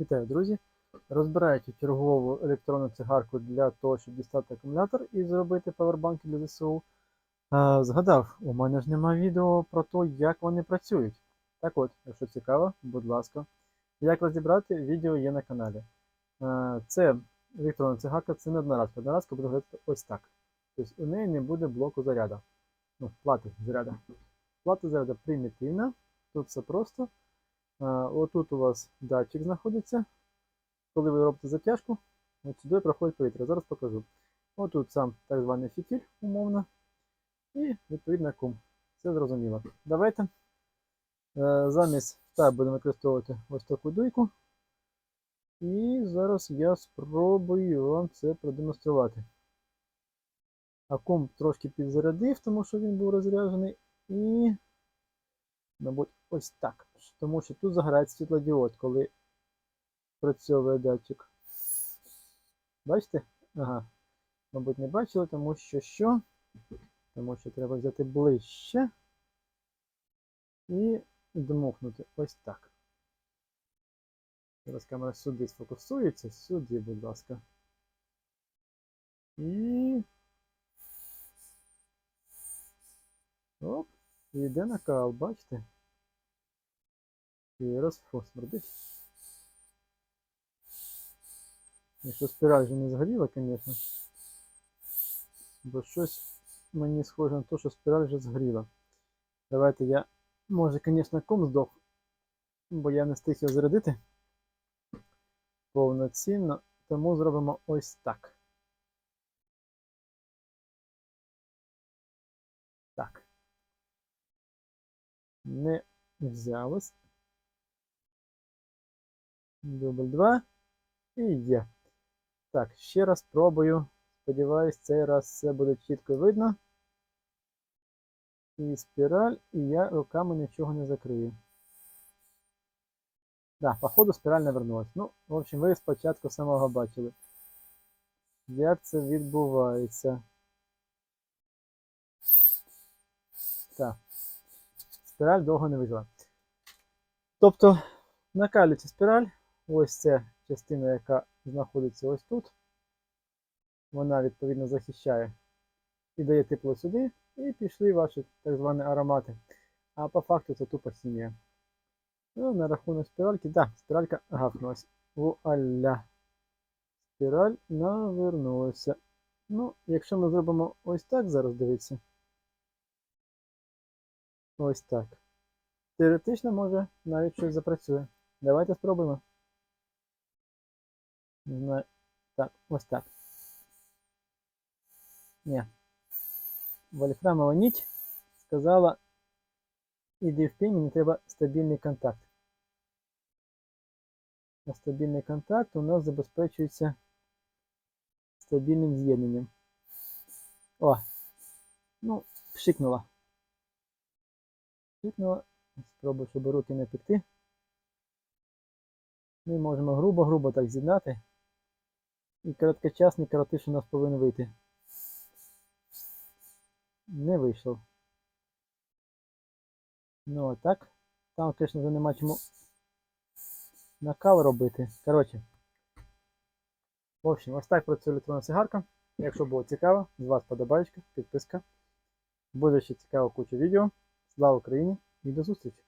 Вітаю, друзі! Розбираючи чергову електронну цигарку для того, щоб дістати акумулятор і зробити павербанки для ЗСУ. Згадав, у мене ж немає відео про те, як вони працюють. Так от, якщо цікаво, будь ласка. Як розібрати, відео є на каналі. Це електронна цигарка, це не одноразка. Одноразка буде виглядати ось так. Тобто у неї не буде блоку заряду. Ну, плати заряду. Плата заряду примітивна. Тут все просто. А, Отут у вас датчик знаходиться. Коли ви робите затяжку, от сюди проходить повітря. Зараз покажу. Отут сам так званий фітіль, умовно. І відповідно кум. Все зрозуміло. Давайте е, замість так будемо використовувати ось таку дуйку. І зараз я спробую вам це продемонструвати. Акум трошки підзарядив, тому що він був розряджений. І мабуть, ось так. Тому що тут загорається світлодіод, коли працьовує датчик. Бачите? Ага. Мабуть, не бачили, тому що що? Тому що треба взяти ближче і дмухнути ось так. Зараз камера сюди сфокусується, сюди, будь ласка. І. Оп. І йде накал, бачите? І раз, фу, смердить. Якщо спіраль вже не згоріла, звісно. Бо щось мені схоже на те, що спіраль вже згоріла. Давайте я, може, звісно, ком здох, бо я не встиг його зарядити повноцінно, тому зробимо ось так. Так. Не взялось. Дубль 2. І є. Так, ще раз пробую. Сподіваюсь, цей раз все буде чітко видно. І спіраль, і я руками нічого не закрию. Да, походу спіраль не вернулась. Ну, в общем, ви спочатку самого бачили. Як це відбувається. Так. Спіраль довго не вижила. Тобто, накалюється спіраль. Ось ця частина, яка знаходиться ось тут. Вона, відповідно, захищає і дає тепло сюди, і пішли ваші так звані аромати. А по факту це тупо хімія. Ну, на рахунок спіральки, так, да, спіралька гавкнулась. Вуаля. Спіраль навернулася. Ну, якщо ми зробимо ось так, зараз дивіться. Ось так. Теоретично може навіть щось запрацює. Давайте спробуємо. Не знаю. Так, ось так. Ні. Вольфрамова нить сказала, іди в пень, мені треба стабільний контакт. А стабільний контакт у нас забезпечується стабільним з'єднанням. О! Ну, пшикнула. Пшикнула. Спробую, щоб руки не пекти. Ми можемо грубо-грубо так з'єднати. І короткочасний коротиш у нас повинен вийти. Не вийшов. Ну а так. Там, звісно, вже нема чому накал робити. Коротше. В общем, ось так працює електронна цигарка. Якщо було цікаво, з вас подобаєчка, підписка. Буде ще цікаво куча відео. Слава Україні і до зустрічі!